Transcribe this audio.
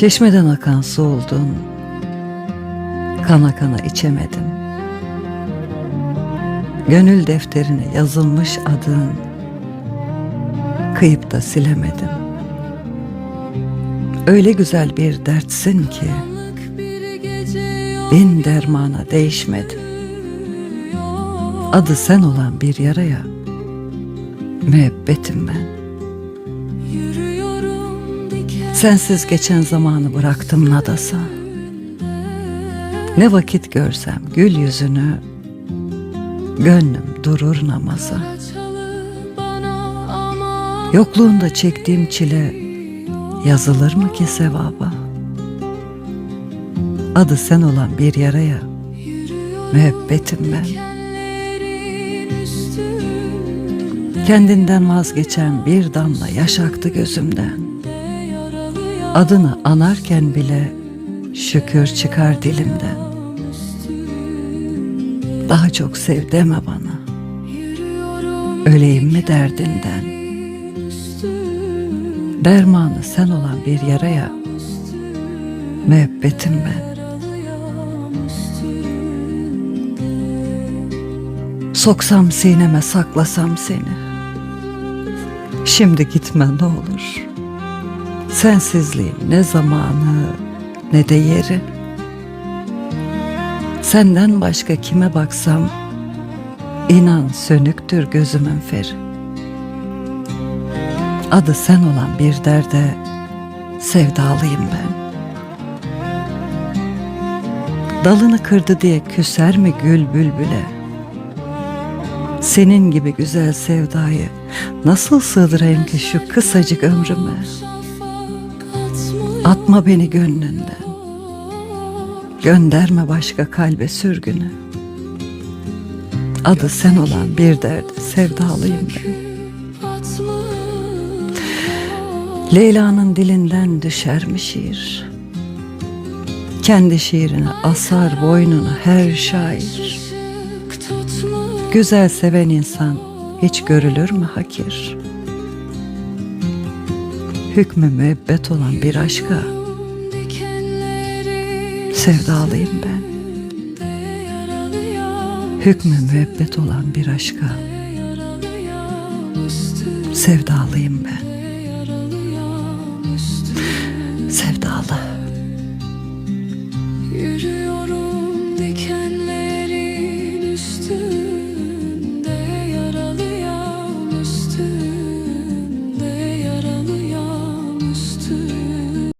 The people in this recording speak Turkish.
Çeşmeden akan su oldun. Kana kana içemedim. Gönül defterine yazılmış adın. Kıyıp da silemedim. Öyle güzel bir dertsin ki bin dermana değişmedim. Adı sen olan bir yaraya müebbetim ben. Sensiz geçen zamanı bıraktım nadasa. Ne vakit görsem gül yüzünü, gönlüm durur namaza. Yokluğunda çektiğim çile yazılır mı ki sevaba? Adı sen olan bir yaraya müebbetim ben. Kendinden vazgeçen bir damla yaş aktı gözümden. Adını anarken bile şükür çıkar dilimden. Daha çok sev deme bana. Öleyim mi derdinden. Dermanı sen olan bir yaraya müebbetim ben. Soksam sineme saklasam seni. Şimdi gitme ne olur. Sensizliğin ne zamanı ne de yeri. Senden başka kime baksam inan sönüktür gözümün feri. Adı sen olan bir derde sevdalıyım ben. Dalını kırdı diye küser mi gül bülbüle? Senin gibi güzel sevdayı nasıl sığdırayım ki şu kısacık ömrüme? Atma beni gönlünden. Gönderme başka kalbe sürgünü. Adı sen olan bir derde sevdalıyım ben. Leyla'nın dilinden düşer mi şiir? Kendi şiirine asar boynunu her şair. Güzel seven insan hiç görülür mü hakir? Hükmü müebbet olan bir aşka sevdalıyım ben. Hükmü müebbet olan bir aşka sevdalıyım ben. Sevdalı.